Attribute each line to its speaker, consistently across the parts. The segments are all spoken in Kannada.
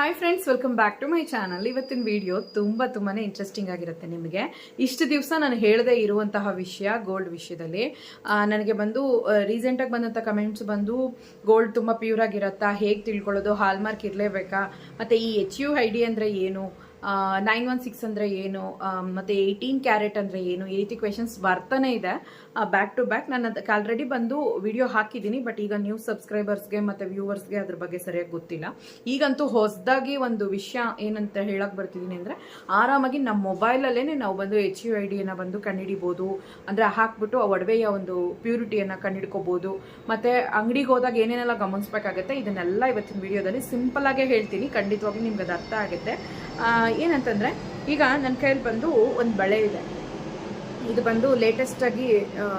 Speaker 1: Hi friends welcome back to my channel ಇವತ್ತಿನ ವಿಡಿಯೋ ತುಂಬ ತುಂಬಾ ಇಂಟ್ರೆಸ್ಟಿಂಗ್ ಆಗಿರುತ್ತೆ ನಿಮಗೆ. ಇಷ್ಟು ದಿವಸ ನಾನು ಹೇಳದೇ ಇರುವಂತಹ ವಿಷಯ ಗೋಲ್ಡ್ ವಿಷಯದಲ್ಲಿ. ನನಗೆ ಬಂದು ರೀಸೆಂಟಾಗಿ ಬಂದಂಥ ಕಮೆಂಟ್ಸ್ ಬಂದು ಗೋಲ್ಡ್ ತುಂಬ ಪ್ಯೂರ್ ಆಗಿರತ್ತಾ, ಹೇಗೆ ತಿಳ್ಕೊಳ್ಳೋದು ಹಾಲ್ಮಾರ್ಕ್ ಇರಲೇಬೇಕಾ, ಮತ್ತು ಈ ಎಚ್ ಯು ಐ ಡಿ ಅಂದರೆ ಏನು ನೈನ್ ಒನ್ ಸಿಕ್ಸ್ ಅಂದರೆ ಏನು? ಮತ್ತು ಏಯ್ಟೀನ್ ಕ್ಯಾರೆಟ್ ಅಂದರೆ ಏನು? ಈ ರೀತಿ ಕ್ವೆಶನ್ಸ್ ಬರ್ತಾನೆ ಇದೆ. ಬ್ಯಾಕ್ ಟು ಬ್ಯಾಕ್ ನಾನು ಅದಕ್ಕೆ ಆಲ್ರೆಡಿ ಬಂದು ವಿಡಿಯೋ ಹಾಕಿದ್ದೀನಿ ಬಟ್ ಈಗ ನ್ಯೂಸ್ ಸಬ್ಸ್ಕ್ರೈಬರ್ಸ್ಗೆ ಮತ್ತು ವ್ಯೂವರ್ಸ್ಗೆ ಅದ್ರ ಬಗ್ಗೆ ಸರಿಯಾಗಿ ಗೊತ್ತಿಲ್ಲ. ಈಗಂತೂ ಹೊಸದಾಗಿ ಒಂದು ವಿಷಯ ಏನಂತ ಹೇಳಕ್ ಬರ್ತಿದ್ದೀನಿ ಅಂದರೆ, ಆರಾಮಾಗಿ ನಮ್ಮ ಮೊಬೈಲಲ್ಲೇ ನಾವು ಬಂದು ಎಚ್ ಯು ಐ ಡಿಯನ್ನು ಬಂದು ಕಂಡುಹಿಡಿಬೋದು. ಅಂದರೆ ಹಾಕ್ಬಿಟ್ಟು ಆ ಒಡವೆಯ ಒಂದು ಪ್ಯೂರಿಟಿಯನ್ನು ಕಂಡುಹಿಡ್ಕೋಬೋದು. ಮತ್ತು ಅಂಗಡಿಗೆ ಹೋದಾಗ ಏನೇನೆಲ್ಲ ಗಮನಿಸ್ಬೇಕಾಗತ್ತೆ, ಇದನ್ನೆಲ್ಲ ಇವತ್ತಿನ ವಿಡಿಯೋದಲ್ಲಿ ಸಿಂಪಲ್ ಆಗೇ ಹೇಳ್ತೀನಿ. ಖಂಡಿತವಾಗಿ ನಿಮ್ಗೆ ಅದು ಅರ್ಥ ಆಗುತ್ತೆ. ಏನಂತಂದ್ರೆ, ಈಗ ನನ್ನ ಕೈಯಲ್ಲಿ ಬಂದು ಒಂದು ಬಳೆ ಇದೆ. ಇದು ಬಂದು ಲೇಟೆಸ್ಟ್ ಆಗಿ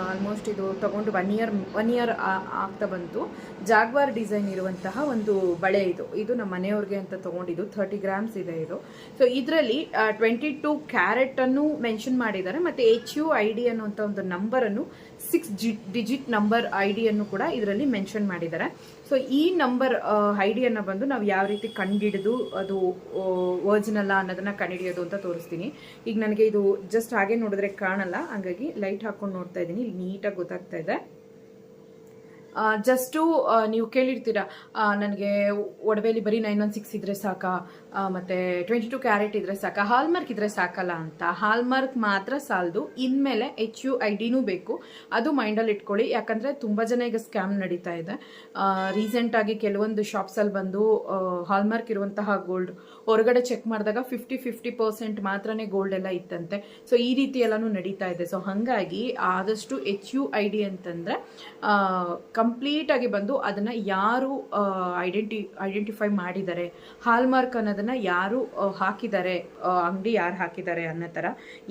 Speaker 1: ಆಲ್ಮೋಸ್ಟ್ ಇದು ತಗೊಂಡು ಒನ್ ಇಯರ್ ಒನ್ ಇಯರ್ ಆಗ್ತಾ ಬಂತು. ಜಾಗ್ವಾರ್ ಡಿಸೈನ್ ಇರುವಂತಹ ಒಂದು ಬಳೆ ಇದು. ಇದು ನಮ್ಮ ಮನೆಯವ್ರಿಗೆ ಅಂತ ತಗೊಂಡಿದ್ದು. ಥರ್ಟಿ ಗ್ರಾಮ್ಸ್ ಇದೆ ಇದು. ಸೊ ಇದರಲ್ಲಿ ಟ್ವೆಂಟಿ ಟೂ ಕ್ಯಾರೆಟನ್ನು ಮೆನ್ಷನ್ ಮಾಡಿದ್ದಾರೆ. ಮತ್ತೆ ಎಚ್ ಯು ಐ ಡಿ ಅನ್ನುವಂಥ ಒಂದು ನಂಬರ್ ಅನ್ನು ಜಿ ಡಿಜಿಟ್ ನಂಬರ್ ಐ ಡಿಯನ್ನು ಕೂಡ ಇದರಲ್ಲಿ ಮೆನ್ಷನ್ ಮಾಡಿದ್ದಾರೆ. ಸೊ ಈ ನಂಬರ್ ಐ ಡಿಯನ್ನು ಬಂದು ನಾವು ಯಾವ ರೀತಿ ಕಂಡಿಡಿದು ಅದು ಒರ್ಜಿನಲ್ಲ ಅನ್ನೋದನ್ನ ಕಂಡಿಡಿಯೋದು ಅಂತ ತೋರಿಸ್ತೀನಿ. ಈಗ ನನಗೆ ಇದು ಜಸ್ಟ್ ಹಾಗೆ ನೋಡಿದ್ರೆ ಕಾಣಲ್ಲ. ಹಾಗಾಗಿ ಲೈಟ್ ಹಾಕೊಂಡು ನೋಡ್ತಾ ಇದ್ದೀನಿ. ನೀಟಾಗಿ ಗೊತ್ತಾಗ್ತಾ ಇದೆ. ಜಸ್ಟು ನೀವು ಕೇಳಿರ್ತೀರಾ ನನಗೆ ಒಡವೆಲಿ ಬರೀ ನೈನ್ ಒನ್ ಸಿಕ್ಸ್ ಇದ್ರೆ ಸಾಕಾ ಮತ್ತೆ ಟ್ವೆಂಟಿ ಟು ಕ್ಯಾರೆಟ್ ಇದ್ರೆ ಸಾಕಾ ಹಾಲ್ಮಾರ್ಕ್ ಇದ್ರೆ ಸಾಕಲ್ಲ ಅಂತ. ಹಾಲ್ಮಾರ್ಕ್ ಮಾತ್ರ ಸಾಲದು, ಇನ್ಮೇಲೆ ಎಚ್ ಯು ಐ ಡಿನೂ ಬೇಕು. ಅದು ಮೈಂಡಲ್ಲಿ ಇಟ್ಕೊಳ್ಳಿ, ಯಾಕಂದರೆ ತುಂಬ ಜನ ಈಗ ಸ್ಕ್ಯಾಮ್ ನಡೀತಾ ಇದೆ. ರೀಸೆಂಟಾಗಿ ಕೆಲವೊಂದು ಶಾಪ್ಸಲ್ಲಿ ಬಂದು ಹಾಲ್ಮಾರ್ಕ್ ಇರುವಂತಹ ಗೋಲ್ಡ್ ಹೊರಗಡೆ ಚೆಕ್ ಮಾಡಿದಾಗ ಫಿಫ್ಟಿ ಫಿಫ್ಟಿ ಪರ್ಸೆಂಟ್ ಮಾತ್ರನೇ ಗೋಲ್ಡ್ ಎಲ್ಲ ಇತ್ತಂತೆ. ಸೊ ಈ ರೀತಿ ಎಲ್ಲಾನು ನಡೀತಾ ಇದೆ. ಸೊ ಹಾಗಾಗಿ ಆದಷ್ಟು ಎಚ್ ಯು ಐ ಡಿ ಅಂತಂದರೆ ಕಂಪ್ಲೀಟ್ ಆಗಿ ಬಂದು ಅದನ್ನ ಯಾರು ಐಡೆಂಟಿ ಐಡೆಂಟಿಫೈ ಮಾಡಿದ್ದಾರೆ ಹಾಲ್ಮಾರ್ಕ್ ಅನ್ನೋದನ್ನ ಯಾರು ಹಾಕಿದ್ದಾರೆ ಅಂಗಡಿ ಯಾರು ಹಾಕಿದ್ದಾರೆ ಅನ್ನೋ ಥರ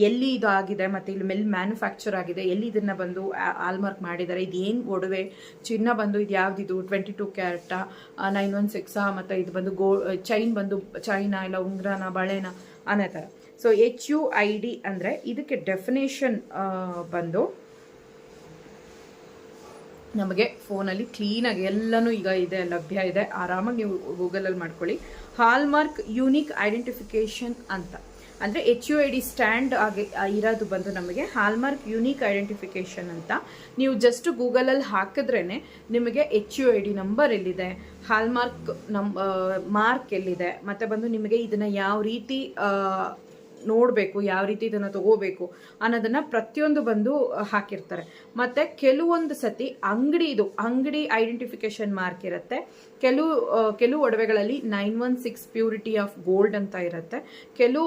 Speaker 1: ಎಲ್ಲಿ ಇದು ಆಗಿದೆ ಮತ್ತೆ ಇಲ್ಲಿ ಮೆಲ್ ಮ್ಯಾನುಫ್ಯಾಕ್ಚರ್ ಆಗಿದೆ, ಎಲ್ಲಿ ಇದನ್ನ ಬಂದು ಹಾಲ್ಮಾರ್ಕ್ ಮಾಡಿದ್ದಾರೆ ಇದು ಏನು ಒಡವೆ ಚಿನ್ನ ಬಂದು ಇದು ಯಾವುದಿದು twenty two carat nine one ಸಿಕ್ಸಾ ಮತ್ತು ಇದು ಬಂದು ಗೋ ಚೈನ್ ಬಂದು ಚೈನಾ ಇಲ್ಲ ಉಂಗ್ರನ, ಬಳೆನ ಅನ್ನೋ ಥರ. So H U I D ಅಂದರೆ ಇದಕ್ಕೆ ಡೆಫಿನೇಷನ್ ಬಂದು ನಮಗೆ ಫೋನಲ್ಲಿ ಕ್ಲೀನಾಗಿ ಎಲ್ಲನೂ ಈಗ ಇದೆ, ಲಭ್ಯ ಇದೆ. ಆರಾಮಾಗಿ ನೀವು ಗೂಗಲಲ್ಲಿ ಮಾಡ್ಕೊಳ್ಳಿ. ಹಾಲ್ಮಾರ್ಕ್ ಯೂನಿಕ್ ಐಡೆಂಟಿಫಿಕೇಶನ್ ಅಂತ. ಅಂದರೆ H U I D stand ಆಗಿ ಇರೋದು ಬಂದು ನಮಗೆ ಹಾಲ್ಮಾರ್ಕ್ ಯುನೀಕ್ ಐಡೆಂಟಿಫಿಕೇಶನ್ ಅಂತ. ನೀವು ಜಸ್ಟ್ ಗೂಗಲಲ್ಲಿ ಹಾಕಿದ್ರೇ ನಿಮಗೆ H U I D number ಎಲ್ಲಿದೆ ಹಾಲ್ಮಾರ್ಕ್ ನಮ್ ಮಾರ್ಕ್ ಎಲ್ಲಿದೆ, ಮತ್ತು ಬಂದು ನಿಮಗೆ ಇದನ್ನು ಯಾವ ರೀತಿ ನೋಡಬೇಕು, ಯಾವ ರೀತಿ ಇದನ್ನು ತಗೋಬೇಕು ಅನ್ನೋದನ್ನು ಪ್ರತಿಯೊಂದು ಬಂದು ಹಾಕಿರ್ತಾರೆ. ಮತ್ತು ಕೆಲವೊಂದು ಸತಿ ಅಂಗಡಿ ಇದು, ಅಂಗಡಿ ಐಡೆಂಟಿಫಿಕೇಶನ್ ಮಾರ್ಕ್ ಇರುತ್ತೆ. ಕೆಲವು ಕೆಲವು ಒಡವೆಗಳಲ್ಲಿ nine one six purity of gold ಅಂತ ಇರುತ್ತೆ. ಕೆಲವು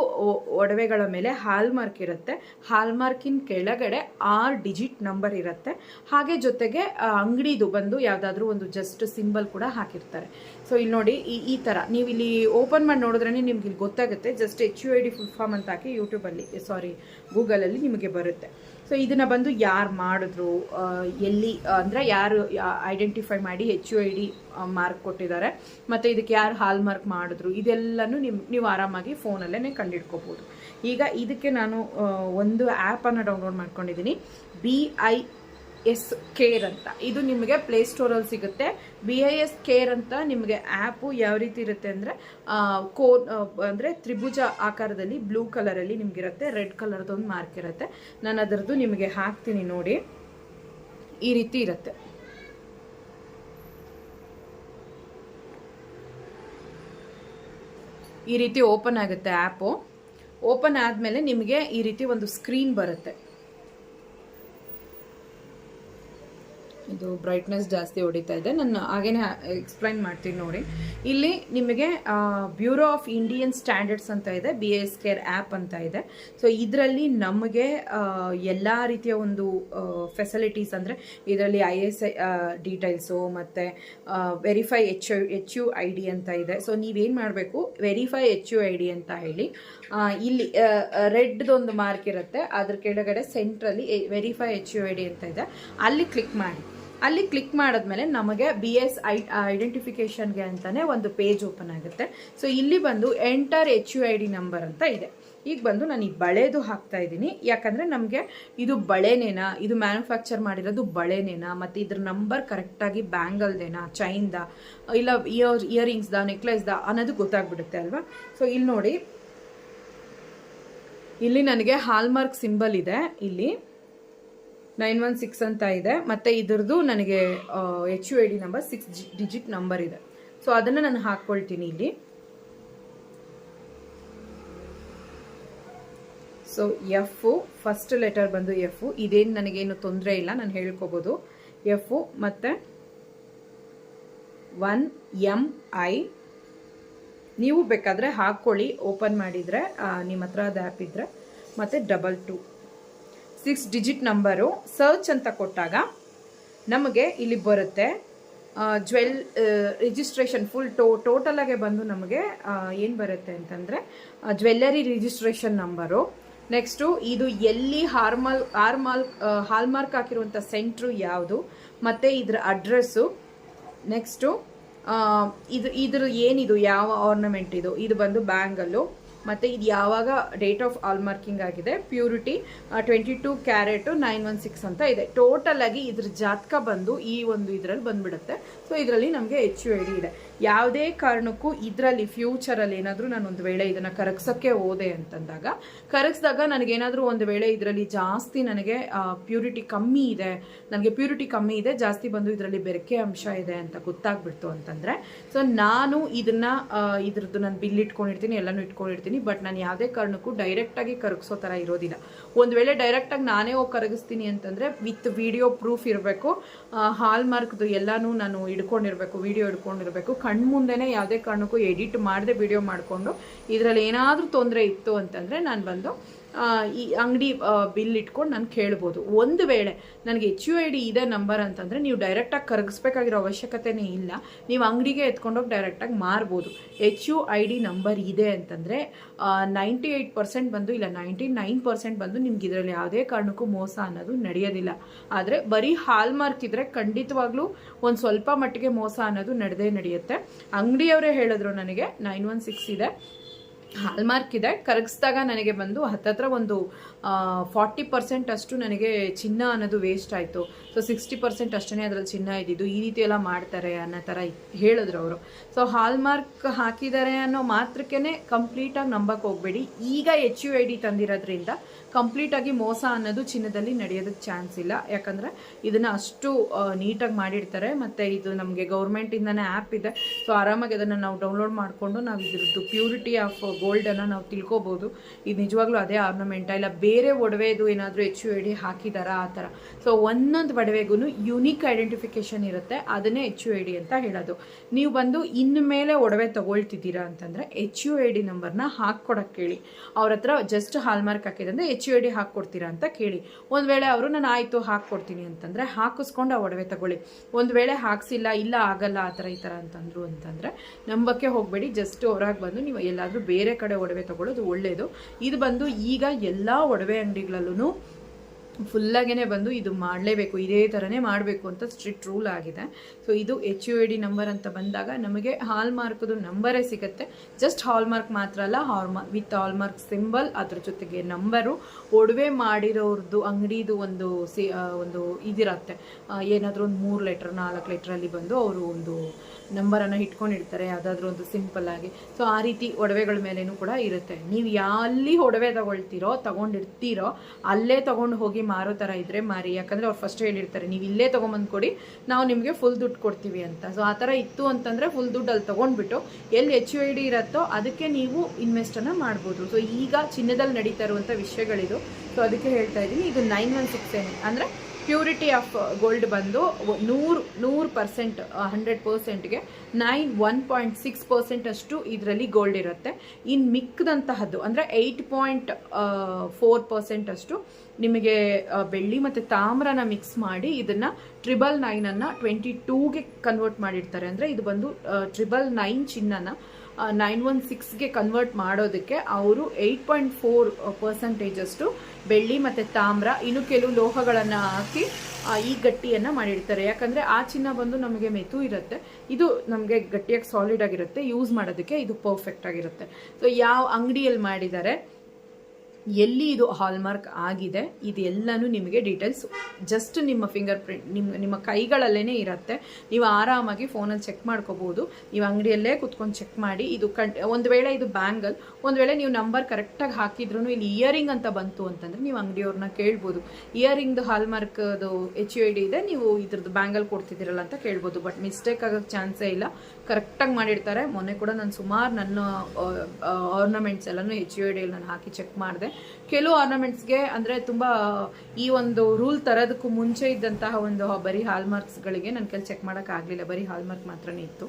Speaker 1: ಒಡವೆಗಳ ಮೇಲೆ ಹಾಲ್ಮಾರ್ಕ್ ಇರುತ್ತೆ. ಹಾಲ್ಮಾರ್ಕಿನ ಕೆಳಗಡೆ ಆರ್ ಡಿಜಿಟ್ ನಂಬರ್ ಇರುತ್ತೆ. ಹಾಗೆ ಜೊತೆಗೆ ಅಂಗಡಿದು ಬಂದು ಯಾವುದಾದ್ರೂ ಒಂದು ಜಸ್ಟ್ ಸಿಂಬಲ್ ಕೂಡ ಹಾಕಿರ್ತಾರೆ. ಸೊ, ಇಲ್ಲಿ ನೋಡಿ, ಈ ಈ ಥರ ನೀವು ಇಲ್ಲಿ ಓಪನ್ ಮಾಡಿ ನೋಡಿದ್ರೆ ನಿಮ್ಗೆ ಇಲ್ಲಿ ಗೊತ್ತಾಗುತ್ತೆ. Just H U I D full form ಅಂತ ಹಾಕಿ ಯೂಟ್ಯೂಬಲ್ಲಿ ಸಾರಿ ಗೂಗಲಲ್ಲಿ ನಿಮಗೆ ಬರುತ್ತೆ. ಸೊ ಇದನ್ನ ಬಂದು ಯಾರು ಮಾಡಿದ್ರು? ಎಲ್ಲಿ, ಅಂದರೆ ಯಾರು ಐಡೆಂಟಿಫೈ ಮಾಡಿ H U I D mark ಕೊಟ್ಟಿದ್ದಾರೆ. ಮತ್ತು ಇದಕ್ಕೆ ಯಾರು ಹಾಲ್ ಮಾರ್ಕ್ ಮಾಡಿದ್ರು? ಇದೆಲ್ಲನೂ ನಿಮ್, ನೀವು ಆರಾಮಾಗಿ ಫೋನಲ್ಲೇ ಕಂಡುಹಿಡ್ಕೋಬೋದು ಈಗ ಇದಕ್ಕೆ ನಾನು ಒಂದು ಆ್ಯಪನ್ನು ಡೌನ್ಲೋಡ್ ಮಾಡ್ಕೊಂಡಿದ್ದೀನಿ ಬಿ ಐ ಎಸ್ ಕೇರ್ ಅಂತ. ಇದು ನಿಮಗೆ ಪ್ಲೇಸ್ಟೋರಲ್ಲಿ ಸಿಗುತ್ತೆ. ಬಿ ಐ ಎಸ್ ಕೇರ್ ಅಂತ ನಿಮಗೆ ಆ್ಯಪು ಯಾವ ರೀತಿ ಇರುತ್ತೆ ಅಂದರೆ ಕೋ ಅಂದರೆ ತ್ರಿಭುಜ ಆಕಾರದಲ್ಲಿ ಬ್ಲೂ ಕಲರಲ್ಲಿ ನಿಮಗಿರುತ್ತೆ, ರೆಡ್ ಕಲರ್ದೊಂದು ಮಾರ್ಕ್ ಇರುತ್ತೆ. ನಾನು ಅದರದ್ದು ನಿಮಗೆ ಹಾಕ್ತೀನಿ ನೋಡಿ. ಈ ರೀತಿ ಇರುತ್ತೆ. ಈ ರೀತಿ ಓಪನ್ ಆಗುತ್ತೆ ಆ್ಯಪು ಓಪನ್ ಆದಮೇಲೆ ನಿಮಗೆ ಈ ರೀತಿ ಒಂದು ಸ್ಕ್ರೀನ್ ಬರುತ್ತೆ. ಇದು ಬ್ರೈಟ್ನೆಸ್ ಜಾಸ್ತಿ ಹೊಡಿತಾ ಇದೆ. ನಾನು ಹಾಗೇನೆ ಎಕ್ಸ್ಪ್ಲೈನ್ ಮಾಡ್ತೀನಿ ನೋಡಿ. ಇಲ್ಲಿ ನಿಮಗೆ ಬ್ಯೂರೋ ಆಫ್ ಇಂಡಿಯನ್ ಸ್ಟ್ಯಾಂಡರ್ಡ್ಸ್ ಅಂತ ಇದೆ ಬಿ ಎಸ್ ಕೇರ್ ಆ್ಯಪ್ ಅಂತ ಇದೆ. ಸೊ ಇದರಲ್ಲಿ ನಮಗೆ ಎಲ್ಲ ರೀತಿಯ ಒಂದು ಫೆಸಿಲಿಟೀಸ್ ಅಂದರೆ ಇದರಲ್ಲಿ ಐ ಎಸ್ ಐ ಡೀಟೇಲ್ಸು ಮತ್ತು verify H H U I D ಅಂತ ಇದೆ. ಸೊ ನೀವೇನು ಮಾಡಬೇಕು? Verify H U I D ಅಂತ ಹೇಳಿ ಇಲ್ಲಿ ರೆಡ್ದೊಂದು ಮಾರ್ಕ್ ಇರುತ್ತೆ. ಅದ್ರ ಕೆಳಗಡೆ ಸೆಂಟ್ರಲ್ಲಿ verify H U I D ಅಂತ ಇದೆ. ಅಲ್ಲಿ ಕ್ಲಿಕ್ ಮಾಡಿ. ಅಲ್ಲಿ ಕ್ಲಿಕ್ ಮಾಡಿದ್ಮೇಲೆ ನಮಗೆ ಬಿ ಎಸ್ ಐ ಐಡೆಂಟಿಫಿಕೇಷನ್ಗೆ ಅಂತಲೇ ಒಂದು ಪೇಜ್ ಓಪನ್ ಆಗುತ್ತೆ. ಸೊ ಇಲ್ಲಿ ಬಂದು enter H U I D number ಅಂತ ಇದೆ. ಈಗ ಬಂದು ನಾನು ಈ ಬಳೆದು ಹಾಕ್ತಾ ಇದ್ದೀನಿ. ಯಾಕಂದರೆ ನಮಗೆ ಇದು ಬಳೆನೇನಾ, ಇದು ಮ್ಯಾನುಫ್ಯಾಕ್ಚರ್ ಮಾಡಿರೋದು ಬಳೆನೇನಾ, ಮತ್ತು ಇದ್ರ ನಂಬರ್ ಕರೆಕ್ಟಾಗಿ ಬ್ಯಾಂಗಲ್ದೇನಾ ಚೈನ್ದ ಇಲ್ಲ ಇಯರ್ ಇಯರಿಂಗ್ಸ್ದ ನೆಕ್ಲೆಸ್ದ ಅನ್ನೋದು ಗೊತ್ತಾಗ್ಬಿಡುತ್ತೆ ಅಲ್ವಾ? ಸೊ ಇಲ್ಲಿ ನೋಡಿ. ಇಲ್ಲಿ ನನಗೆ ಹಾಲ್ಮಾರ್ಕ್ ಸಿಂಬಲ್ ಇದೆ. ಇಲ್ಲಿ ನೈನ್ ಒನ್ ಸಿಕ್ಸ್ ಅಂತ ಇದೆ. ಮತ್ತು ಇದ್ರದ್ದು ನನಗೆ H U I D number six digit number ಇದೆ. ಸೊ ಅದನ್ನು ನಾನು ಹಾಕ್ಕೊಳ್ತೀನಿ ಇಲ್ಲಿ. ಸೊ ಎಫ್ ಫಸ್ಟ್ ಲೆಟರ್ ಬಂದು ಎಫ್ ಇದೇನು ನನಗೇನು ತೊಂದರೆ ಇಲ್ಲ, ನಾನು ಹೇಳ್ಕೊಬೋದು. ಎಫ್ ಮತ್ತು ಒನ್ ಎಂ ಐ ನೀವು ಬೇಕಾದರೆ ಹಾಕ್ಕೊಳ್ಳಿ ಓಪನ್ ಮಾಡಿದರೆ ನಿಮ್ಮ ಹತ್ರ ಅದು ಆ್ಯಪ್ ಇದ್ದರೆ ಮತ್ತು double two six digit number search ಅಂತ ಕೊಟ್ಟಾಗ ನಮಗೆ ಇಲ್ಲಿ ಬರುತ್ತೆ. ಜ್ವೆಲ್ ರಿಜಿಸ್ಟ್ರೇಷನ್ ಫುಲ್ ಟೋ ಟೋಟಲಾಗೆ ಬಂದು ನಮಗೆ ಏನು ಬರುತ್ತೆ ಅಂತಂದರೆ ಜ್ವೆಲ್ಲರಿ ರಿಜಿಸ್ಟ್ರೇಷನ್ ನಂಬರು ನೆಕ್ಸ್ಟು ಇದು ಎಲ್ಲಿ ಹಾರ್ಮಲ್, ಹಾರ್ಮಾಲ್ ಹಾಲ್ಮಾರ್ಕ್ ಹಾಕಿರುವಂಥ ಸೆಂಟ್ರು ಯಾವುದು, ಮತ್ತು ಇದರ ಅಡ್ರೆಸ್ಸು ನೆಕ್ಸ್ಟು ಇದು ಇದ್ರ ಏನಿದು, ಯಾವ ಆರ್ನಮೆಂಟ್ ಇದು ಇದು ಬಂದು ಬ್ಯಾಂಗಲ್ಲು ಮತ್ತು ಇದು ಯಾವಾಗ ಡೇಟ್ ಆಫ್ ಆಲ್ ಮಾರ್ಕಿಂಗ್ ಆಗಿದೆ? Purity twenty two carat nine one six ಅಂತ ಇದೆ. ಟೋಟಲ್ ಆಗಿ ಇದ್ರ ಜಾತಕ ಬಂದು ಈ ಒಂದು ಇದರಲ್ಲಿ ಬಂದುಬಿಡುತ್ತೆ. ಸೊ ಇದರಲ್ಲಿ ನಮಗೆ ಎಚ್ ಐ ಡಿ ಇದೆ. ಯಾವುದೇ ಕಾರಣಕ್ಕೂ ಇದರಲ್ಲಿ ಫ್ಯೂಚರಲ್ಲಿ ಏನಾದರೂ ನಾನು ಒಂದು ವೇಳೆ ಇದನ್ನು ಕರಗ್ಸೋಕ್ಕೆ ಹೋದೆ ಅಂತಂದಾಗ, ಕರಗಿಸಿದಾಗ ನನಗೇನಾದರೂ ಒಂದು ವೇಳೆ ಇದರಲ್ಲಿ ಜಾಸ್ತಿ ನನಗೆ ಪ್ಯೂರಿಟಿ ಕಮ್ಮಿ ಇದೆ, ನನಗೆ ಪ್ಯೂರಿಟಿ ಕಮ್ಮಿ ಇದೆ, ಜಾಸ್ತಿ ಬಂದು ಇದರಲ್ಲಿ ಬೆರಕೆ ಅಂಶ ಇದೆ ಅಂತ ಗೊತ್ತಾಗ್ಬಿಡ್ತು ಅಂತಂದರೆ ಸೊ ನಾನು ಇದನ್ನು ಇದ್ರದ್ದು ನಾನು ಬಿಲ್ ಇಟ್ಕೊಂಡಿರ್ತೀನಿ, ಎಲ್ಲನೂ ಇಟ್ಕೊಂಡಿರ್ತೀನಿ. ಬಟ್ ನಾನು ಯಾವುದೇ ಕಾರಣಕ್ಕೂ ಡೈರೆಕ್ಟಾಗಿ ಕರಗಿಸೋ ಥರ ಇರೋದಿಲ್ಲ. ಒಂದು ವೇಳೆ ಡೈರೆಕ್ಟಾಗಿ ನಾನೇ ಹೋಗಿ ಕರಗಿಸ್ತೀನಿ ಅಂತಂದರೆ ವಿತ್ ವಿಡಿಯೋ ಪ್ರೂಫ್ ಇರಬೇಕು ಹಾಲ್ ಮಾರ್ಕ್ದು ಎಲ್ಲನೂ ನಾನು ಹಿಡ್ಕೊಂಡಿರಬೇಕು ವಿಡಿಯೋ ಕಣ್ಣು ಮುಂದೆನೇ ಯಾವುದೇ ಕಾರಣಕ್ಕೂ ಎಡಿಟ್ ಮಾಡದೆ ವಿಡಿಯೋ ಮಾಡಿಕೊಂಡು, ಇದರಲ್ಲಿ ಏನಾದರೂ ತೊಂದರೆ ಇತ್ತು ಅಂತಂದರೆ ನಾನು ಬಂದು ಈ ಅಂಗಡಿ ಬಿಲ್ ಇಟ್ಕೊಂಡು ನಾನು ಕೇಳ್ಬೋದು. ಒಂದು ವೇಳೆ ನನಗೆ ಎಚ್ ಯು ಐ ಡಿ ಇದೆ ನಂಬರ್ ಅಂತಂದರೆ ನೀವು ಡೈರೆಕ್ಟಾಗಿ ಕರಗಿಸ್ಬೇಕಾಗಿರೋ ಅವಶ್ಯಕತೆನೇ ಇಲ್ಲ. ನೀವು ಅಂಗಡಿಗೆ ಎತ್ಕೊಂಡೋಗಿ ಡೈರೆಕ್ಟಾಗಿ ಮಾರ್ಬೋದು. H U I D number ಇದೆ ಅಂತಂದರೆ ನೈಂಟಿ ಏಯ್ಟ್ ಪರ್ಸೆಂಟ್ ಬಂದು ಇಲ್ಲ ನೈಂಟಿ ನೈನ್ ಪರ್ಸೆಂಟ್ ಬಂದು ನಿಮ್ಗೆ ಇದರಲ್ಲಿ ಯಾವುದೇ ಕಾರಣಕ್ಕೂ ಮೋಸ ಅನ್ನೋದು ನಡೆಯೋದಿಲ್ಲ. ಆದರೆ ಬರೀ ಹಾಲ್ ಮಾರ್ಕ್ ಇದ್ದರೆ ಖಂಡಿತವಾಗ್ಲೂ ಒಂದು ಸ್ವಲ್ಪ ಮಟ್ಟಿಗೆ ಮೋಸ ಅನ್ನೋದು ನಡೆದೇ ನಡೆಯುತ್ತೆ. ಅಂಗಡಿಯವರೇ ಹೇಳಿದ್ರು ನನಗೆ, ನೈನ್ ಒನ್ ಸಿಕ್ಸ್ ಇದೆ. ಹಾಲ್ಮಾರ್ಕ್ ಇದೆ. ಕರಗಿಸಿದಾಗ ನನಗೆ ಬಂದು ಹತ್ತತ್ರ ಒಂದು ಫಾರ್ಟಿ ಪರ್ಸೆಂಟ್ ಅಷ್ಟು ನನಗೆ ಚಿನ್ನ ಅನ್ನೋದು ವೇಸ್ಟ್ ಆಯಿತು. ಸೊ ಸಿಕ್ಸ್ಟಿ ಪರ್ಸೆಂಟ್ ಅಷ್ಟೇ ಅದರಲ್ಲಿ ಚಿನ್ನ ಇದ್ದಿದ್ದು. ಈ ರೀತಿ ಎಲ್ಲ ಮಾಡ್ತಾರೆ ಅನ್ನೋ ಥರ ಹೇಳಿದ್ರು ಅವರು. ಸೊ ಹಾಲ್ಮಾರ್ಕ್ ಹಾಕಿದ್ದಾರೆ ಅನ್ನೋ ಮಾತ್ರಕ್ಕೇ ಕಂಪ್ಲೀಟಾಗಿ ನಂಬಕ್ಕೆ ಹೋಗಬೇಡಿ. ಈಗ ಎಚ್ ಯು ಐ ಡಿ ತಂದಿರೋದ್ರಿಂದ ಕಂಪ್ಲೀಟಾಗಿ ಮೋಸ ಅನ್ನೋದು ಚಿನ್ನದಲ್ಲಿ ನಡೆಯೋದಕ್ಕೆ ಚಾನ್ಸ್ ಇಲ್ಲ. ಯಾಕಂದರೆ ಇದನ್ನು ಅಷ್ಟು ನೀಟಾಗಿ ಮಾಡಿರ್ತಾರೆ. ಮತ್ತು ಇದು ನಮಗೆ ಗೌರ್ಮೆಂಟಿಂದನೇ ಆ್ಯಪ್ ಇದೆ. ಸೊ ಆರಾಮಾಗಿ ಅದನ್ನು ನಾವು ಡೌನ್ಲೋಡ್ ಮಾಡಿಕೊಂಡು ನಾವು ಇದ್ರದ್ದು ಪ್ಯೂರಿಟಿ ಆಫ್ ಗೋಲ್ಡನ್ನು ನಾವು ತಿಳ್ಕೊಬೋದು. ಇದು ನಿಜವಾಗ್ಲೂ ಅದೇ ಆರ್ನಮೆಂಟ ಇಲ್ಲ ಬೇರೆ ಒಡವೆದು ಏನಾದರೂ ಐ ಡಿ ಹಾಕಿದಾರಾ ಆ ಥರ. ಸೊ ಒಂದೊಂದು ಒಡವೆಗೂ ಯುನೀಕ್ ಐಡೆಂಟಿಫಿಕೇಶನ್ ಇರುತ್ತೆ. ಅದನ್ನೇ ಎಚ್ ಯು ಐ ಡಿ ಅಂತ ಹೇಳೋದು. ನೀವು ಬಂದು ಇನ್ನು ಮೇಲೆ ಒಡವೆ ತೊಗೊಳ್ತಿದ್ದೀರಾ ಅಂತಂದರೆ ಎಚ್ ಯು ಐ ಡಿ ನಂಬರ್ನ ಹಾಕ್ಕೊಡಕ್ಕೆ ಕೇಳಿ. ಅವ್ರ ಹತ್ರ ಜಸ್ಟ್ ಹಾಲ್ಮಾರ್ಕ್ ಹಾಕಿದಂದರೆ ಎಚ್ ಯು ಐ ಡಿ ಹಾಕ್ಕೊಡ್ತೀರಾ ಅಂತ ಕೇಳಿ. ಒಂದು ವೇಳೆ ಅವರು, ನಾನು ಆಯಿತು, ಹಾಕ್ಕೊಡ್ತೀನಿ ಅಂತಂದರೆ ಹಾಕಿಸ್ಕೊಂಡು ಆ ಒಡವೆ ತಗೊಳ್ಳಿ. ಒಂದು ವೇಳೆ ಹಾಕ್ಸಿಲ್ಲ, ಇಲ್ಲ ಆಗಲ್ಲ ಆ ಥರ ಈ ಥರ ಅಂತಂದರು ಅಂತಂದರೆ ನಂಬಕ್ಕೆ ಹೋಗಬೇಡಿ. ಜಸ್ಟ್ ಹೊರಗೆ ಬಂದು ನೀವು ಎಲ್ಲಾದರೂ ಬೇರೆ ಕಡೆ ಒಡವೆ ತಗೊಳ್ಳೋದು ಒಳ್ಳೆಯದು ಇದು ಬಂದು ಈಗ ಎಲ್ಲ ಅಂಗಡಿಗಳಲ್ಲೂ ಫುಲ್ಲಾಗೇ ಬಂದು ಇದು ಮಾಡಲೇಬೇಕು, ಇದೇ ಥರನೇ ಮಾಡಬೇಕು ಅಂತ ಸ್ಟ್ರಿಕ್ಟ್ ರೂಲ್ ಆಗಿದೆ. ಸೊ ಇದು H U I D number ಅಂತ ಬಂದಾಗ ನಮಗೆ ಹಾಲ್ ಮಾರ್ಕ್ದು ನಂಬರೇ ಸಿಗುತ್ತೆ. ಜಸ್ಟ್ ಹಾಲ್ ಮಾರ್ಕ್ ಮಾತ್ರ ಅಲ್ಲ hall with hallmark symbol ಅದ್ರ ಜೊತೆಗೆ ನಂಬರು ಒಡವೆ ಮಾಡಿರೋರ್ದು ಅಂಗಡಿದು ಒಂದು ಸಿ ಒಂದು ಇದಿರತ್ತೆ. ಏನಾದರೂ ಒಂದು ಮೂರು ಲೆಟ್ರ್ ನಾಲ್ಕು ಲೆಟ್ರಲ್ಲಿ ಬಂದು ಅವರು ಒಂದು ನಂಬರನ್ನು ಇಟ್ಕೊಂಡಿರ್ತಾರೆ, ಯಾವುದಾದ್ರೂ ಒಂದು ಸಿಂಪಲ್ ಆಗಿ. ಸೊ ಆ ರೀತಿ ಒಡವೆಗಳ ಮೇಲೇನೂ ಕೂಡ ಇರುತ್ತೆ. ನೀವು ಎಲ್ಲಿ ಒಡವೆ ತಗೊಳ್ತೀರೋ, ತಗೊಂಡಿರ್ತೀರೋ, ಅಲ್ಲೇ ತೊಗೊಂಡು ಹೋಗಿ ಮಾರೋ ಥರ ಇದ್ದರೆ ಮಾರಿ. ಯಾಕಂದರೆ ಅವ್ರು ಫಸ್ಟ್ ಹೇಳಿರ್ತಾರೆ, ನೀವು ಇಲ್ಲೇ ತೊಗೊಂಬಂದು ಕೊಡಿ, ನಾವು ನಿಮಗೆ ಫುಲ್ ದುಡ್ಡು ಕೊಡ್ತೀವಿ ಅಂತ. ಸೊ ಆ ಥರ ಇತ್ತು ಅಂತಂದರೆ ಫುಲ್ ದುಡ್ಡು ಅಲ್ಲಿ ತೊಗೊಂಡ್ಬಿಟ್ಟು ಎಲ್ಲಿ ಎಚ್ ಯು ಐ ಡಿ ಇರುತ್ತೋ ಅದಕ್ಕೆ ನೀವು ಇನ್ವೆಸ್ಟನ್ನು ಮಾಡ್ಬೋದು. ಸೊ ಈಗ ಚಿನ್ನದಲ್ಲಿ ನಡೀತಾ ಇರುವಂಥ ವಿಷಯಗಳಿದು. ಸೊ ಅದಕ್ಕೆ ಹೇಳ್ತಾ ಇದ್ದೀನಿ, ಇದು ನೈನ್ ಒನ್ ಸಿಕ್ಸ್ ಅಂದರೆ ಪ್ಯೂರಿಟಿ ಆಫ್ ಗೋಲ್ಡ್ ಬಂದು ನೂರು ನೂರು percent hundred ಪರ್ಸೆಂಟ್ಗೆ nine one point six percent ಅಷ್ಟು ಇದರಲ್ಲಿ ಗೋಲ್ಡ್ ಇರುತ್ತೆ. ಇನ್ನು ಮಿಕ್ಕದಂತಹದ್ದು ಅಂದರೆ ಏಯ್ಟ್ ಪಾಯಿಂಟ್ ಫೋರ್ ಪರ್ಸೆಂಟ್ ಅಷ್ಟು ನಿಮಗೆ ಬೆಳ್ಳಿ ಮತ್ತು ತಾಮ್ರನ ಮಿಕ್ಸ್ ಮಾಡಿ ಇದನ್ನು ಟ್ರಿಬಲ್ ನೈನನ್ನು ಟ್ವೆಂಟಿ ಟೂಗೆ ಕನ್ವರ್ಟ್ ಮಾಡಿರ್ತಾರೆ ಅಂದರೆ ಇದು ಬಂದು ಟ್ರಿಬಲ್ ನೈನ್ ಚಿನ್ನನ ನೈನ್ ಒನ್ ಸಿಕ್ಸ್ಗೆ ಕನ್ವರ್ಟ್ ಮಾಡೋದಕ್ಕೆ ಅವರು ಏಯ್ಟ್ ಪಾಯಿಂಟ್ ಫೋರ್ ಪರ್ಸೆಂಟೇಜಷ್ಟು ಬೆಳ್ಳಿ ಮತ್ತು ತಾಮ್ರ, ಇನ್ನು ಕೆಲವು ಲೋಹಗಳನ್ನು ಹಾಕಿ ಈ ಗಟ್ಟಿಯನ್ನು ಮಾಡಿರ್ತಾರೆ ಯಾಕಂದರೆ ಆ ಚಿನ್ನ ಬಂದು ನಮಗೆ ಮೆತು ಇರುತ್ತೆ. ಇದು ನಮಗೆ ಗಟ್ಟಿಯಾಗಿ ಸಾಲಿಡ್ ಆಗಿರುತ್ತೆ. ಯೂಸ್ ಮಾಡೋದಕ್ಕೆ ಇದು ಪರ್ಫೆಕ್ಟ್ ಆಗಿರುತ್ತೆ. ಸೊ ಯಾವ ಅಂಗಡಿಯಲ್ಲಿ ಮಾಡಿದ್ದಾರೆ ಎಲ್ಲಿ ಇದು ಹಾಲ್ಮಾರ್ಕ್ ಆಗಿದೆ, ಇದೆಲ್ಲನೂ ನಿಮಗೆ ಡೀಟೇಲ್ಸ್ ಜಸ್ಟ್ ನಿಮ್ಮ ಫಿಂಗರ್ ಪ್ರಿಂಟ್ ನಿಮ್ಮ ನಿಮ್ಮ ಕೈಗಳಲ್ಲೇ ಇರುತ್ತೆ. ನೀವು ಆರಾಮಾಗಿ ಫೋನಲ್ಲಿ ಚೆಕ್ ಮಾಡ್ಕೋಬೋದು. ನೀವು ಅಂಗಡಿಯಲ್ಲೇ ಕುತ್ಕೊಂಡು ಚೆಕ್ ಮಾಡಿ. ಇದು ಕಣ್, ಒಂದು ವೇಳೆ ಇದು ಬ್ಯಾಂಗಲ್ ಒಂದು ವೇಳೆ ನೀವು ನಂಬರ್ ಕರೆಕ್ಟಾಗಿ ಹಾಕಿದ್ರು ಇಲ್ಲಿ ಇಯರಿಂಗ್ ಅಂತ ಬಂತು ಅಂತಂದರೆ ನೀವು ಅಂಗಡಿಯವ್ರನ್ನ ಕೇಳ್ಬೋದು. ಇಯರಿಂಗ್ದು ಹಾಲ್ಮಾರ್ಕ್ದು ಎಚ್ ಯು ಐ ಡಿ ಇದೆ, ನೀವು ಇದ್ರದ್ದು ಬ್ಯಾಂಗಲ್ ಕೊಡ್ತಿದ್ದೀರಲ್ಲ ಅಂತ ಕೇಳ್ಬೋದು. ಬಟ್ ಮಿಸ್ಟೇಕ್ ಆಗೋಕ್ಕೆ ಚಾನ್ಸೇ ಇಲ್ಲ. ಕರೆಕ್ಟಾಗಿ ಮಾಡಿರ್ತಾರೆ ಮೊನ್ನೆ ಕೂಡ ನಾನು ಸುಮಾರು ನನ್ನ ಆರ್ನಮೆಂಟ್ಸ್ ಎಲ್ಲನೂ ಎಚ್ ಯು ಐ ಡಿಯಲ್ಲಿ ನಾನು ಹಾಕಿ ಚೆಕ್ ಮಾಡಿದೆ. ಕೆಲವು ಆರ್ನಮೆಂಟ್ಸ್ಗೆ ಅಂದರೆ ತುಂಬ, ಈ ಒಂದು ರೂಲ್ ತರೋದಕ್ಕೂ ಮುಂಚೆ ಇದ್ದಂತಹ ಒಂದು ಬರೀ ಹಾಲ್ಮಾರ್ಕ್ಸ್ಗಳಿಗೆ ನನ್ನ ಕೈಲಿ ಚೆಕ್ ಮಾಡೋಕ್ಕಾಗಲಿಲ್ಲ ಬರೀ ಹಾಲ್ಮಾರ್ಕ್ ಮಾತ್ರನೇ ಇತ್ತು.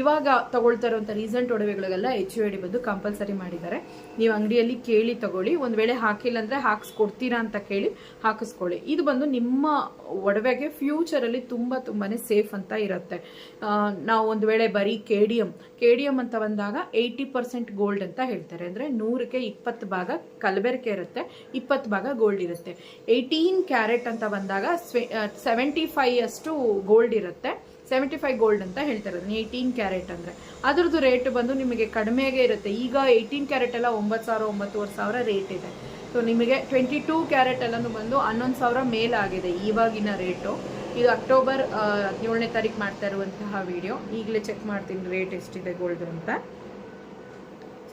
Speaker 1: ಇವಾಗ ತಗೊಳ್ತಾ ಇರುವಂಥ ರೀಸೆಂಟ್ ಒಡವೆಗಳಿಗೆಲ್ಲ ಎಚ್ ಯು ಐ ಬಂದು ಕಂಪಲ್ಸರಿ ಮಾಡಿದ್ದಾರೆ. ನೀವು ಅಂಗಡಿಯಲ್ಲಿ ಕೇಳಿ ತಗೊಳ್ಳಿ. ಒಂದು ವೇಳೆ ಹಾಕಿಲ್ಲ ಅಂದರೆ ಹಾಕಿಸ್ಕೊಡ್ತೀರಾ ಅಂತ ಕೇಳಿ ಹಾಕಿಸ್ಕೊಳ್ಳಿ. ಇದು ಬಂದು ನಿಮ್ಮ ಒಡವೆಗೆ ಫ್ಯೂಚರಲ್ಲಿ ತುಂಬ ತುಂಬಾ ಸೇಫ್ ಅಂತ ಇರುತ್ತೆ. ನಾವು ಒಂದು ವೇಳೆ ಬರೀ K D M K D ಅಂತ ಬಂದಾಗ ಏಯ್ಟಿ ಪರ್ಸೆಂಟ್ ಗೋಲ್ಡ್ ಅಂತ ಹೇಳ್ತಾರೆ. ಅಂದರೆ ನೂರಕ್ಕೆ ಇಪ್ಪತ್ತು ಭಾಗ ಕಲಬೆರಕೆ ಇರುತ್ತೆ, ಇಪ್ಪತ್ತು ಭಾಗ ಗೋಲ್ಡ್ ಇರುತ್ತೆ. ಏಯ್ಟೀನ್ ಕ್ಯಾರೆಟ್ ಅಂತ ಬಂದಾಗ ಸೆವೆಂಟಿ ಫೈವ್ ಅಷ್ಟು ಗೋಲ್ಡ್ ಇರುತ್ತೆ. ಸೆವೆಂಟಿ ಫೈವ್ ಗೋಲ್ಡ್ ಅಂತ ಹೇಳ್ತಾರೆ ಅದನ್ನ ಏಯ್ಟೀನ್ ಕ್ಯಾರೆಟ್ ಅಂದರೆ. ಅದ್ರದ್ದು ರೇಟ್ ಬಂದು ನಿಮಗೆ ಕಡಿಮೆಗೆ ಇರುತ್ತೆ. ಈಗ ಏಯ್ಟೀನ್ ಕ್ಯಾರೆಟ್ ಎಲ್ಲ ಒಂಬತ್ತು ಸಾವಿರ, ಒಂಬತ್ತುವರೆ ಸಾವಿರ ರೇಟ್ ಇದೆ. ಸೊ ನಿಮಗೆ ಟ್ವೆಂಟಿ ಟೂ ಕ್ಯಾರೆಟ್ ಎಲ್ಲನೂ ಬಂದು ಹನ್ನೊಂದು ಸಾವಿರ ಮೇಲಾಗಿದೆ ಇವಾಗಿನ ರೇಟು ಇದು ಅಕ್ಟೋಬರ್ ಹದಿನೇಳನೇ ತಾರೀಕು ಮಾಡ್ತಾ ಇರುವಂತಹ ವಿಡಿಯೋ ಈಗಲೇ ಚೆಕ್ ಮಾಡ್ತೀನಿ ರೇಟ್ ಎಷ್ಟಿದೆ ಗೋಲ್ಡ್ ಅಂತ.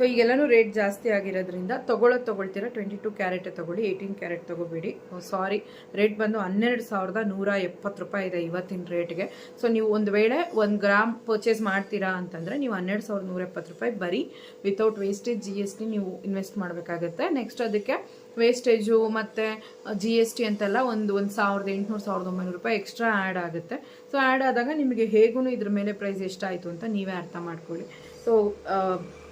Speaker 1: ಸೊ, ಈಗೆಲ್ಲನೂ ರೇಟ್ ಜಾಸ್ತಿ ಆಗಿರೋದ್ರಿಂದ ತೊಗೊಳ್ಳೋದು ತೊಗೊಳ್ತೀರಾ ಟ್ವೆಂಟಿ ಟು ಕ್ಯಾರೆಟೇ ತೊಗೊಳ್ಳಿ ಏಯ್ಟೀನ್ ಕ್ಯಾರೆಟ್ ತೊಗೋಬೇಡಿ. ಸಾರಿ ರೇಟ್ ಬಂದು ಹನ್ನೆರಡು ಸಾವಿರದ ನೂರ ಎಪ್ಪತ್ತು ರೂಪಾಯಿ ಇದೆ ಇವತ್ತಿನ ರೇಟ್ಗೆ ಸೊ ನೀವು ಒಂದು ವೇಳೆ ಒಂದು ಗ್ರಾಮ್ ಪರ್ಚೇಸ್ ಮಾಡ್ತೀರಾ ಅಂತಂದರೆ ನೀವು ಹನ್ನೆರಡು ಸಾವಿರದ ನೂರ ಎಪ್ಪತ್ತು ರೂಪಾಯಿ ಬರೀ without wastage G S T ನೀವು ಇನ್ವೆಸ್ಟ್ ಮಾಡಬೇಕಾಗತ್ತೆ. ನೆಕ್ಸ್ಟ್ ಅದಕ್ಕೆ ವೇಸ್ಟೇಜು ಮತ್ತು ಜಿ ಎಸ್ ಟಿ ಅಂತೆಲ್ಲ ಒಂದು ಒಂದು ಸಾವಿರದ ಎಂಟುನೂರು, ಸಾವಿರದ ಒಂಬೈನೂರು ರೂಪಾಯಿ ಎಕ್ಸ್ಟ್ರಾ ಆ್ಯಡ್ ಆಗುತ್ತೆ. ಸೊ ಆ್ಯಡ್ ಆದಾಗ ನಿಮಗೆ ಹೇಗೂ ಇದ್ರ ಮೇಲೆ ಪ್ರೈಸ್ ಎಷ್ಟಾಯಿತು ಅಂತ ನೀವೇ ಅರ್ಥ ಮಾಡ್ಕೊಳ್ಳಿ. ಸೊ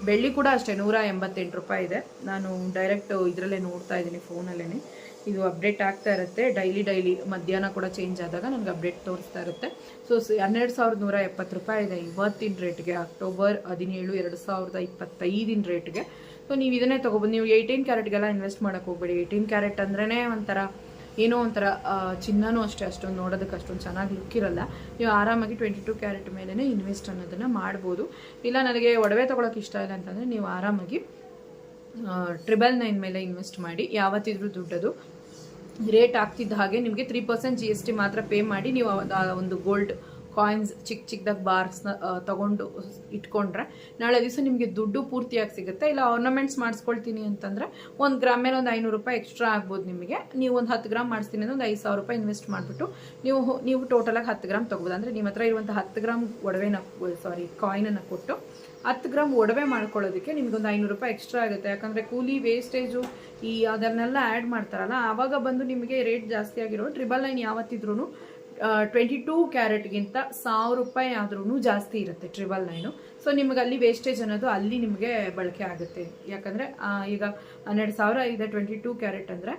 Speaker 1: ಬೆಳ್ಳಿ ಕೂಡ ಅಷ್ಟೇ, ನೂರ ಎಂಬತ್ತೆಂಟು ರೂಪಾಯಿ ಇದೆ. ನಾನು ಡೈರೆಕ್ಟ್ ಇದರಲ್ಲೇ ನೋಡ್ತಾ ಇದ್ದೀನಿ ಫೋನಲ್ಲೇ ಇದು ಅಪ್ಡೇಟ್ ಆಗ್ತಾ ಇರುತ್ತೆ. ಡೈಲಿ ಡೈಲಿ ಮಧ್ಯಾಹ್ನ ಕೂಡ ಚೇಂಜ್ ಆದಾಗ ನನಗೆ ಅಪ್ಡೇಟ್ ತೋರಿಸ್ತಾ ಇರುತ್ತೆ. ಸೊ, ಹನ್ನೆರಡು ಸಾವಿರದ ನೂರ ಎಪ್ಪತ್ತು ರೂಪಾಯಿ ಇದೆ ಇವತ್ತಿನ ರೇಟ್ಗೆ ಅಕ್ಟೋಬರ್ ಹದಿನೇಳು, ಎರಡು ಸಾವಿರದ ಇಪ್ಪತ್ತೈದಿನ ರೇಟ್ಗೆ ಸೊ ನೀವು ಇದನ್ನೇ ತೊಗೊಬೋದು. ನೀವು ಏಯ್ಟೀನ್ ಕ್ಯಾರೆಟ್ಗೆಲ್ಲ ಇನ್ವೆಸ್ಟ್ ಮಾಡೋಕ್ಕೆ ಹೋಗ್ಬೇಡಿ. ಏಯ್ಟೀನ್ ಕ್ಯಾರೆಟ್ ಅಂದ್ರೇ ಒಂಥರ ಏನೋ ಒಂಥರ ಚಿನ್ನನೂ ಅಷ್ಟೇ, ಅಷ್ಟೊಂದು ನೋಡೋದಕ್ಕೆ ಅಷ್ಟೊಂದು ಚೆನ್ನಾಗಿ ಲುಕ್ ಇರಲ್ಲ. ನೀವು ಆರಾಮಾಗಿ ಟ್ವೆಂಟಿ ಟು ಕ್ಯಾರೆಟ್ ಮೇಲೇ ಇನ್ವೆಸ್ಟ್ ಅನ್ನೋದನ್ನು ಮಾಡ್ಬೋದು. ಇಲ್ಲ, ನನಗೆ ಒಡವೆ ತೊಗೊಳಕ್ಕೆ ಇಷ್ಟ ಇಲ್ಲ ಅಂತಂದರೆ ನೀವು ಆರಾಮಾಗಿ ಟ್ರಿಬಲ್ ನೈನ್ ಮೇಲೆ ಇನ್ವೆಸ್ಟ್ ಮಾಡಿ, ಯಾವತ್ತಿದ್ರೂ ದುಡ್ಡದು. ರೇಟ್ ಆಗ್ತಿದ್ದ ಹಾಗೆ ನಿಮಗೆ ತ್ರೀ ಪರ್ಸೆಂಟ್ ಜಿ ಮಾತ್ರ ಪೇ ಮಾಡಿ ನೀವು ಒಂದು ಗೋಲ್ಡ್ ಕಾಯಿನ್ಸ್ ಚಿಕ್ಕ ಚಿಕ್ಕದಾಗಿ ಬಾರ್ಸ್ನ ತಗೊಂಡು ಇಟ್ಕೊಂಡ್ರೆ ನಾಳೆ ದಿವಸ ನಿಮಗೆ ದುಡ್ಡು ಪೂರ್ತಿಯಾಗಿ ಸಿಗುತ್ತೆ. ಇಲ್ಲ ಆರ್ನಮೆಂಟ್ಸ್ ಮಾಡಿಸ್ಕೊಳ್ತೀನಿ ಅಂತಂದರೆ ಒಂದು ಗ್ರಾಮ್ ಮೇಲೆ ಒಂದು ಐನೂರು ರೂಪಾಯಿ ಎಕ್ಸ್ಟ್ರಾ ಆಗ್ಬೋದು ನಿಮಗೆ. ನೀವು ಒಂದು ಹತ್ತು ಗ್ರಾಮ್ ಮಾಡಿಸ್ತೀನಿ ಅಂದ್ರೆ ಒಂದು ಐದು ಸಾವಿರ ರೂಪಾಯಿ ಇನ್ವೆಸ್ಟ್ ಮಾಡಿಬಿಟ್ಟು ನೀವು ನೀವು ಟೋಟಲಾಗಿ ಹತ್ತು ಗ್ರಾಮ್ ತೊಗೋಬೋದು. ಅಂದರೆ ನಿಮ್ಮ ಹತ್ರ ಇರುವಂಥ ಹತ್ತು ಗ್ರಾಮ್ ಒಡವೆನ ಸಾರಿ ಕಾಯಿನನ್ನು ಕೊಟ್ಟು ಹತ್ತು ಗ್ರಾಮ್ ಒಡವೆ ಮಾಡ್ಕೊಳ್ಳೋದಕ್ಕೆ ನಿಮ್ಗೊಂದು ಐನೂರು ರೂಪಾಯಿ ಎಕ್ಸ್ಟ್ರಾ ಆಗುತ್ತೆ. ಯಾಕಂದರೆ ಕೂಲಿ ವೇಸ್ಟೇಜು ಈ ಅದನ್ನೆಲ್ಲ ಆ್ಯಡ್ ಮಾಡ್ತಾರಲ್ಲ, ಆವಾಗ ಬಂದು ನಿಮಗೆ ರೇಟ್ ಜಾಸ್ತಿ ಆಗಿರೋ ಟ್ರಿಬಲ್ ನೈನ್ ಯಾವತ್ತಿದ್ರೂ ಟ್ವೆಂಟಿ ಟೂ ಕ್ಯಾರೆಟ್ಗಿಂತ ಸಾವಿರ ರೂಪಾಯಿ ಆದ್ರೂ ಜಾಸ್ತಿ ಇರುತ್ತೆ ಟ್ರಿಬಲ್ ನೈನು ಸೊ ನಿಮ್ಗೆ ಅಲ್ಲಿ ವೇಸ್ಟೇಜ್ ಅನ್ನೋದು ಅಲ್ಲಿ ನಿಮಗೆ ಬಳಕೆ ಆಗುತ್ತೆ. ಯಾಕಂದರೆ ಈಗ ಹನ್ನೆರಡು ಸಾವಿರ ಇದೆ ಟ್ವೆಂಟಿ ಟೂ ಕ್ಯಾರೆಟ್ ಅಂದರೆ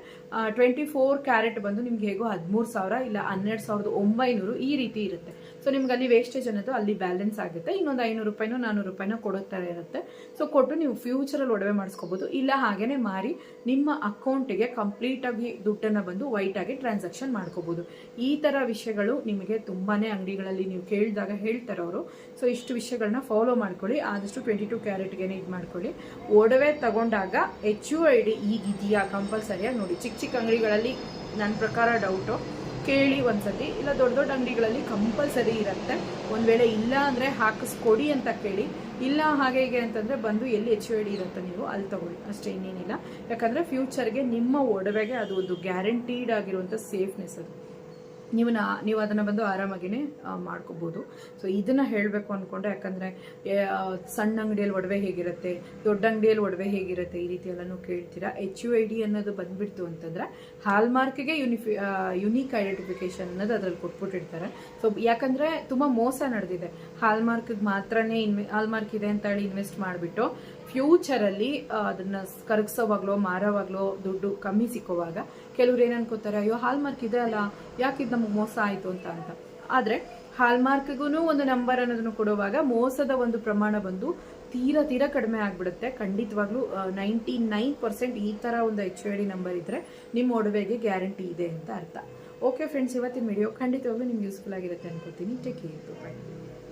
Speaker 1: ಟ್ವೆಂಟಿ ಫೋರ್ ಕ್ಯಾರೆಟ್ ಬಂದು ನಿಮ್ಗೆ ಹೇಗೋ ಹದಿಮೂರು ಸಾವಿರ ಇಲ್ಲ ಹನ್ನೆರಡು ಸಾವಿರದ ಒಂಬೈನೂರು ಈ ರೀತಿ ಇರುತ್ತೆ. ಸೊ ನಿಮ್ಗೆ ಅಲ್ಲಿ ವೇಸ್ಟೇಜ್ ಅನ್ನೋದು ಅಲ್ಲಿ ಬ್ಯಾಲೆನ್ಸ್ ಆಗುತ್ತೆ. ಇನ್ನೊಂದು ಐನೂರು ರೂಪಾಯಿನೋ, ನಾನೂರು ರೂಪಾಯಿನೋ ಕೊಡೋ ಥರ ಇರುತ್ತೆ. ಸೊ ಕೊಟ್ಟು ನೀವು ಫ್ಯೂಚರಲ್ಲಿ ಒಡವೆ ಮಾಡಿಸ್ಕೋಬೋದು. ಇಲ್ಲ ಹಾಗೇನೆ ಮಾರಿ ನಿಮ್ಮ ಅಕೌಂಟಿಗೆ ಕಂಪ್ಲೀಟಾಗಿ ದುಡ್ಡನ್ನು ಬಂದು ವೈಟಾಗಿ ಟ್ರಾನ್ಸಾಕ್ಷನ್ ಮಾಡ್ಕೋಬೋದು. ಈ ಥರ ವಿಷಯಗಳು ನಿಮಗೆ ತುಂಬಾ ಅಂಗಡಿಗಳಲ್ಲಿ ನೀವು ಕೇಳಿದಾಗ ಹೇಳ್ತಾರೆ ಅವರು ಸೊ ಇಷ್ಟು ವಿಷಯಗಳನ್ನ ಫಾಲೋ ಮಾಡ್ಕೊಳ್ಳಿ. ಆದಷ್ಟು ಟ್ವೆಂಟಿ ಟು ಕ್ಯಾರೆಟ್ಗೆ ಇದು ಮಾಡ್ಕೊಳ್ಳಿ. ಒಡವೆ ತಗೊಂಡಾಗ ಎಚ್ ಯು ಐ ಡಿ ಈಗಿದೆಯಾ ಕಂಪಲ್ಸರಿಯಾಗಿ ನೋಡಿ. ಚಿಕ್ಕ ಚಿಕ್ಕ ಅಂಗಡಿಗಳಲ್ಲಿ ನನ್ನ ಪ್ರಕಾರ ಡೌಟು ಕೇಳಿ ಒಂದ್ಸತಿ, ಇಲ್ಲ ದೊಡ್ಡ ದೊಡ್ಡ ಅಂಗಡಿಗಳಲ್ಲಿ ಕಂಪಲ್ಸರಿ ಇರುತ್ತೆ. ಒಂದು ವೇಳೆ ಇಲ್ಲ ಅಂದರೆ ಹಾಕಿಸ್ಕೊಡಿ ಅಂತ ಕೇಳಿ, ಇಲ್ಲ ಹಾಗೆ ಹೀಗೆ ಅಂತಂದರೆ ಬಂದು ಎಲ್ಲಿ ಎಚ್ ಡಿ ಇರುತ್ತೆ ನೀವು ಅಲ್ಲಿ ತಗೊಳ್ಳಿ. ಅಷ್ಟೇ ಇನ್ನೇನಿಲ್ಲ. ಯಾಕಂದರೆ ಫ್ಯೂಚರ್ಗೆ ನಿಮ್ಮ ಒಡವೆಗೆ ಅದು ಒಂದು ಗ್ಯಾರಂಟೀಡ್ ಆಗಿರುವಂಥ ಸೇಫ್ನೆಸ್ ಅದು. ನೀವು ನಾ ನೀವು ಅದನ್ನು ಬಂದು ಆರಾಮಾಗಿನೇ ಮಾಡ್ಕೋಬೋದು. ಸೊ ಇದನ್ನು ಹೇಳಬೇಕು ಅಂದ್ಕೊಂಡೆ ಯಾಕಂದರೆ ಸಣ್ಣ ಅಂಗಡಿಯಲ್ಲಿ ಒಡವೆ ಹೇಗಿರುತ್ತೆ, ದೊಡ್ಡ ಅಂಗಡಿಯಲ್ಲಿ ಒಡವೆ ಹೇಗಿರುತ್ತೆ ಈ ರೀತಿ ಎಲ್ಲನೂ ಕೇಳ್ತೀರಾ. ಎಚ್ ಯು ಐ ಡಿ ಅನ್ನೋದು ಬಂದುಬಿಡ್ತು ಅಂತಂದರೆ ಹಾಲ್ಮಾರ್ಕ್ಗೆ ಯುನಿಫಿ ಯುನೀಕ್ ಐಡೆಂಟಿಫಿಕೇಶನ್ ಅನ್ನೋದು ಅದರಲ್ಲಿ ಕೊಟ್ಬಿಟ್ಟಿರ್ತಾರೆ. ಸೊ ಯಾಕಂದರೆ, ತುಂಬ ಮೋಸ ನಡೆದಿದೆ. ಹಾಲ್ಮಾರ್ಕ್ಗೆ ಮಾತ್ರನೇ ಇನ್ವೆ ಹಾಲ್ಮಾರ್ಕ್ ಇದೆ ಅಂತ ಹೇಳಿ ಇನ್ವೆಸ್ಟ್ ಮಾಡಿಬಿಟ್ಟು ಫ್ಯೂಚರಲ್ಲಿ ಅದನ್ನ ಕರಗಿಸೋವಾಗ್ಲೋ, ಮಾರೋವಾಗ್ಲೋ ದುಡ್ಡು ಕಮ್ಮಿ ಸಿಕ್ಕೋವಾಗ, ಕೆಲವ್ರು ಏನು ಅನ್ಕೋತಾರೆ, ಅಯ್ಯೋ ಹಾಲ್ಮಾರ್ಕ್ ಇದೆ ಅಲ್ಲ, ಯಾಕೆ ಇದು ಮೋಸ ಆಯಿತು ಅಂತ. ಅಂತ ಆದರೆ ಹಾಲ್ಮಾರ್ಕ್ಗೂ ಒಂದು ನಂಬರ್ ಅನ್ನೋದನ್ನು ಕೊಡುವಾಗ ಮೋಸದ ಒಂದು ಪ್ರಮಾಣ ಬಂದು ತೀರಾ ತೀರಾ ಕಡಿಮೆ ಆಗಿಬಿಡುತ್ತೆ. ಖಂಡಿತವಾಗ್ಲೂ ನೈಂಟಿ ನೈನ್ ಪರ್ಸೆಂಟ್ ಈ ಥರ ಒಂದು ಎಚ್ ಐ ಡಿ ನಂಬರ್ ಇದ್ದರೆ ನಿಮ್ಮ ಒಡವೆಗೆ ಗ್ಯಾರಂಟಿ ಇದೆ ಅಂತ ಅರ್ಥ. ಓಕೆ ಫ್ರೆಂಡ್ಸ್ ಇವತ್ತಿನ ವಿಡಿಯೋ ಖಂಡಿತವಾಗ್ಲೂ ನಿಮ್ಗೆ ಯೂಸ್ಫುಲ್ ಆಗಿರುತ್ತೆ ಅನ್ಕೋತೀನಿ ಟೇಕ್ ಕೇರ್ ಬೈ